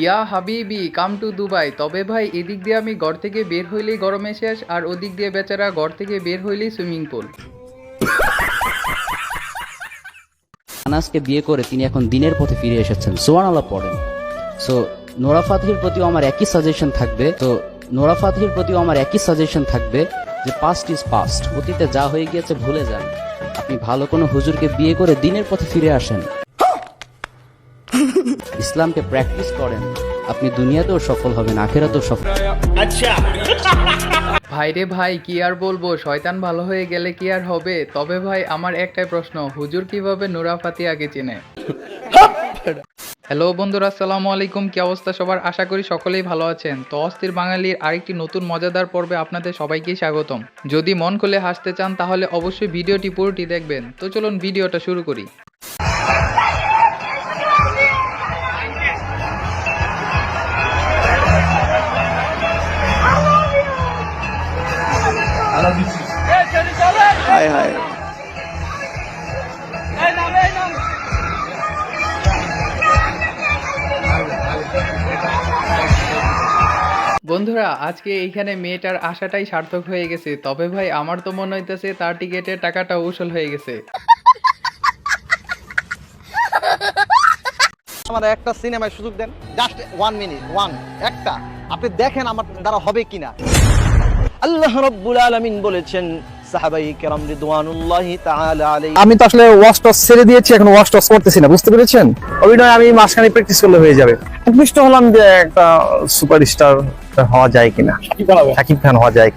ইয়া হাবিবি, come to Dubai. তবে ভাই, এদিক দিয়ে আমি ঘর থেকে বের হইলেই গরমে শেষ আর ওদিক দিয়ে বেচারা ঘর থেকে বের হইলেই সুইমিং পুল। আনাসকে বিয়ে করে তিনি এখন দিনের পথে ফিরে এসেছেন। সোয়ান আল্লাহ পড়েন। সো নোরা ফাতিহির প্রতিও আমার একই সাজেশন থাকবে। তো, নোরা ফাতিহির প্রতিও আমার একই সাজেশন থাকবে যে পাস্ট ইজ পাস্ট অতীতে যা হয়ে গিয়েছে ভুলে যান। আপনি ভালো কোনো হুজুরকে বিয়ে করে দিনের পথে ফিরে আসেন। ইসলামকে প্র্যাকটিস করেন আপনি দুনিয়াতেও সফল হবেন আখেরাতেও সফল ভাই রে ভাই কি আর বলব? শয়তান ভালো হয়ে গেলে কি আর হবে? তবে ভাই আমার একটাই প্রশ্ন হুজুর কীভাবে নুরা ফাতিয়াকে চেনে? হ্যালো বন্ধুরা আসসালামু আলাইকুম। কি অবস্থা সবার? আশা করি সকলেই ভালো আছেন। তো অস্থির বাঙালির আরেকটি নতুন মজাদার পর্বে আপনাদের সবাইকে স্বাগতম। যদি মন খুলে হাসতে চান তাহলে অবশ্যই ভিডিওটি পুরোটি দেখবেন। তো চলুন ভিডিওটা শুরু করি। হায় হায় বন্ধুরা আজকে এইখানে মেয়েটার আশাটাই সার্থক হয়ে গেছে। তবে ভাই আমার তো মনে হইতেছে তার টিকেটের টাকাটা উসল হয়ে গেছে। আমার একটা সিনেমায় সুযোগ দেন। জাস্ট ওয়ান মিনিট ওয়ান একটা। আপনি দেখেন আমার দ্বারা হবে কিনা। আল্লাহ রব্বুল আলামিন বলেছেন সাহাবাই কেরাম রিদওয়ানুল্লাহি তাআলা আলাইহি আমি তো আসলে ওয়াশ টস ছেড়ে দিয়েছি এখন ওয়াশ টস করতেছি না বুঝতে পেরেছেন? অভিনয় আমি মাসখানে প্র্যাকটিস করলে হয়ে যাবে। আকৃষ্ট হলাম যে একটা সুপারস্টার হওয়া যায় কিনা। সাকিব খান হওয়া যায়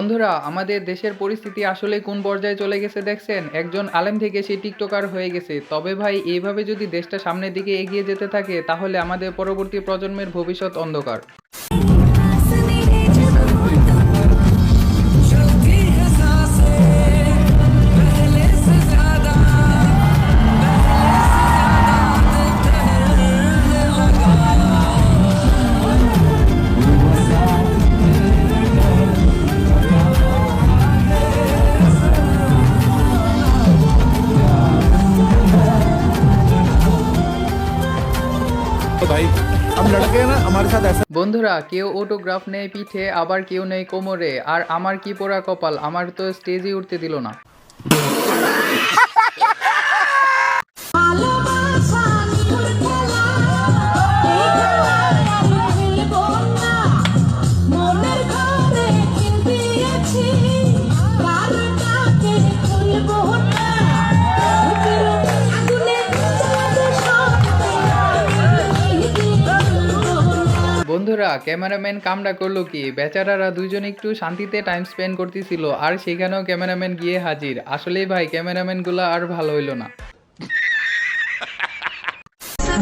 বন্ধুরা, আমাদের দেশের পরিস্থিতি আসলে কোন পর্যায়ে চলে গেছে দেখছেন? একজন আলেম থেকে সে টিকটকার হয়ে গেছে। তবে ভাই, এইভাবে যদি দেশটা সামনের দিকে এগিয়ে যেতে থাকে, তাহলে আমাদের পরবর্তী প্রজন্মের ভবিষ্যৎ অন্ধকার। বন্ধুরা, কেউ অটোগ্রাফ নেই পিঠে, আবার কেউ নেই কোমরে। আর আমার কি পোড়া কপাল? আমার তো স্টেজে উঠতে দিল না। ক্যামেরাম্যান কামটা করল কি? বেচারারা দুইজন একটু শান্তিতে টাইম স্পেন্ড করতেছিল আর সেখানেও ক্যামেরাম্যান গিয়ে হাজির। আসলেই ভাই ক্যামেরাম্যান ক্যামেরাম্যানগুলো আর ভালো হইল না।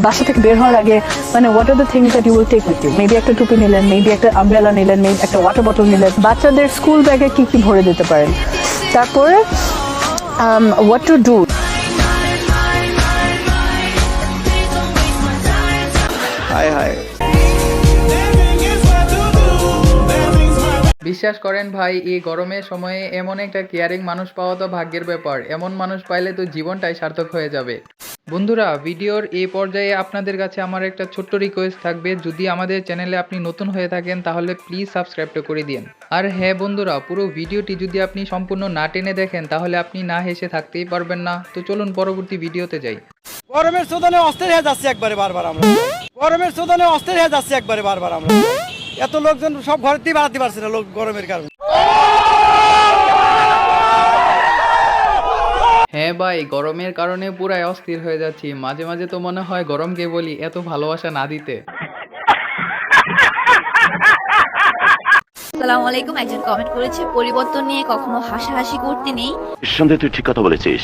বাসা থেকে বের হওয়ার আগে মানে what are the things that you will take with you maybe একটা টুপি নিলেন মেবি একটা আমব্রেলা নিলেন মেবি একটা ওয়াটার বটল নিলেন। বাচ্চাদের স্কুল ব্যাগে কি কি ভরে দিতে পারেন? তারপরে হোয়াট টু ডু হায় হায় বিশ্বাস করেন ভাই, এই গরমের সময়ে এমন একটা কেয়ারিং মানুষ পাওয়া তো ভাগ্যের ব্যাপার। এমন মানুষ পাইলে তো জীবনটাই সার্থক হয়ে যাবে। বন্ধুরা, ভিডিওর এই পর্যায়ে আপনাদের কাছে আমার একটা ছোট্ট রিকোয়েস্ট থাকবে। যদি আমাদের চ্যানেলে আপনি নতুন হয়ে থাকেন, তাহলে প্লিজ সাবস্ক্রাইবটা করে দিন। আর হ্যাঁ বন্ধুরা, পুরো ভিডিওটি যদি আপনি সম্পূর্ণ না টেনে দেখেন, তাহলে আপনি না হেসে থাকতেই পারবেন না। তো চলুন পরবর্তী ভিডিওতে যাই। গরমের শোধনে অস্থির হয়ে যাচ্ছে একবারে বারবার আমরা। গরমের শোধনে অস্থির হয়ে যাচ্ছে একবারে বারবার আমরা। এত লোকজন সব ঘরেতেই বাড়াতে পারছে না লোক গরমের কারণে। হ্যাঁ ভাই গরমের কারণে পুরাই অস্থির হয়ে যাচ্ছি। মাঝে মাঝে তো মনে হয় গরমকে বলি এত ভালোবাসা না দিতে। আসসালামু আলাইকুম একজন কমেন্ট করেছে পরিবর্তন নিয়ে কখনো হাসাহাসি করতে নেই। নিঃসন্দেহে তুই ঠিক কথা বলেছিস।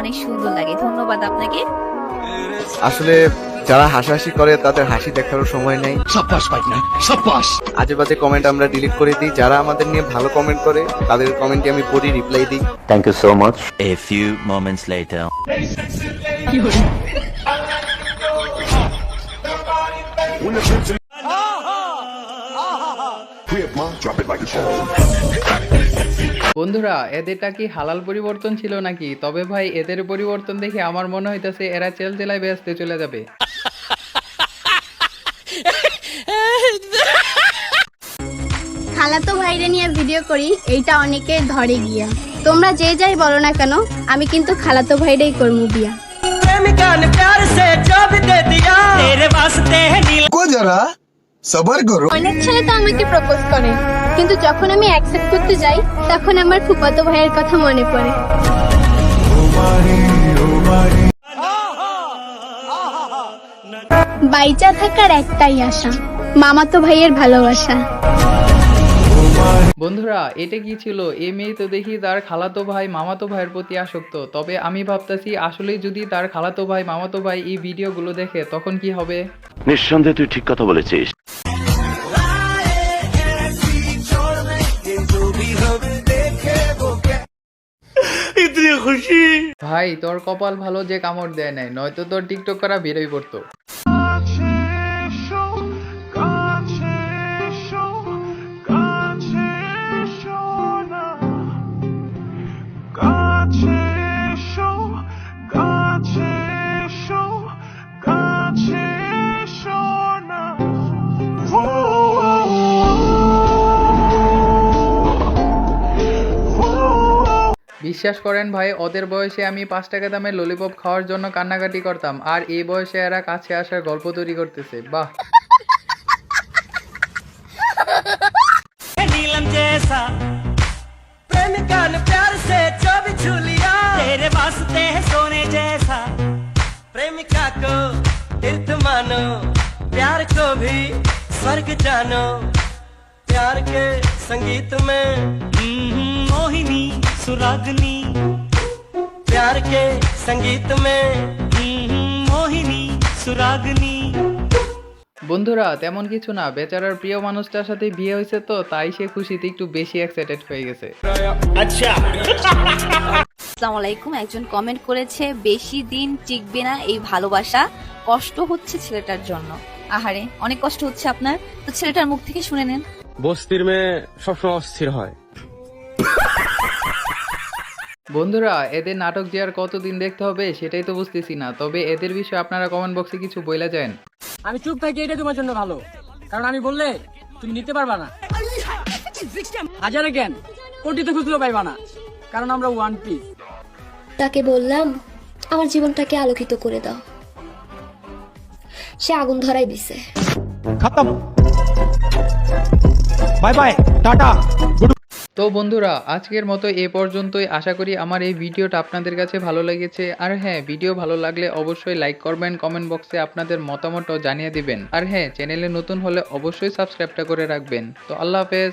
অনেক সুন্দর লাগে। ধন্যবাদ আপনাকে। আসলে যারা হাসাহাসি করে তাদের হাসি দেখারও সময় নেই আজে বাজে কমেন্ট আমরা ডিলিট করে দিই যারা আমাদের নিয়ে ভালো কমেন্ট করে তাদের কমেন্টে আমি পড়ি রিপ্লাই দিই thank you so much a few moments later বন্ধুরা এদেরটা কি হালাল পরিবর্তন ছিল নাকি? তবে ভাই এদের পরিবর্তন দেখে আমার মনে হইতেছে এরা চেল জেলায় ব্যস্তে চলে যাবে। খালাতো ভাইরে নিয়ে ভিডিও করি এইটা অনেকে ধরে গিয়া। তোমরা যে যাই বলো না কেন আমি কিন্তু খালাতো ভাইরেই করব বিয়া। অনেক ছেলে তো আমাকে প্রপোজ করে। কিন্তু যখন আমি অ্যাকসেপ্ট করতে যাই তখন আমার ফুফাতো ভাইয়ের কথা মনে পড়ে। বাইচা থাকার একটাই আশা মামাতো ভাইয়ের ভালোবাসা। বন্ধুরা এটা কি ছিল? এই মেয়ে তো দেখি তার খালাতো ভাই মামাতো ভাইয়ের প্রতি আসক্ত। তবে আমি ভাবতেছি আসলেই যদি তার খালাতো ভাই মামাতো ভাই এই ভিডিওগুলো দেখে তখন কি হবে? নিঃসন্দেহে তুই ঠিক কথা বলেছিস। ভাই তোর কপাল ভালো যে কামড় দেয় নাই নয়তো তোর টিকটক করা বেরোই পড়তো। বিশ্বাস করেন ভাই ওদের বয়সে আমি পাঁচ টাকা দামের ললিপপ খাওয়ার জন্য কান্নাকাটি করতাম আর এই বয়সে এরা কাছে আসার গল্প তৈরি করতেছে বাহ नीलम जैसा प्रेमिका ने प्यार से जो भी छू लिया तेरे वास्ते है सोने जैसा प्रेमिका को दिल मानो प्यार को भी स्वर्ग जानो प्यार के संगीत में हम्म, मोहिनी सुरागनी प्यार के संगीत में हम्म, मोहिनी सुरागनी বন্ধুরা তেমন কিছু না বেচারার প্রিয় মানুষটার সাথে বিয়ে হয়েছে তো তাই সে খুশিতে একটু বেশি এক্সাইটেড হয়ে গেছে আসসালামু আলাইকুম একজন কমেন্ট করেছে বেশি দিন টিকবে না এই ভালোবাসা কষ্ট হচ্ছে ছেলেটার জন্য আহারে অনেক কষ্ট হচ্ছে আপনার তো ছেলেটার মুখ থেকে শুনে নেন বস্তির মেয়ে সবসময় অস্থির হয় বন্ধুরা এদের নাটক যে আর কতদিন দেখতে হবে সেটাই তো বুঝতেছি না। তবে এদের বিষয়ে আপনারা কমেন্ট বক্সে কিছু বইলা যান। আমি চুপ থাকি এটা তোমার জন্য ভালো। কারণ আমি বললে তুমি নিতে পারবা না। হাজারে কেন কোটিতে খুচরো পাইবা না। কারণ আমরা ওয়ান পিস তাকে বললাম আমার জীবনটাকে আলোকিত করে দাও। সে আগুন ধরাই দিছে। তো বন্ধুরা, আজকের মতো এ পর্যন্তই। আশা করি আমার এই ভিডিওটা আপনাদের কাছে ভালো লেগেছে। আর হ্যাঁ ভিডিও ভালো লাগলে অবশ্যই লাইক করবেন কমেন্ট বক্সে আপনাদের মতামতও জানিয়ে দিবেন। আর হ্যাঁ চ্যানেলে নতুন হলে অবশ্যই সাবস্ক্রাইবটা করে রাখবেন। তো আল্লাহ হাফেজ।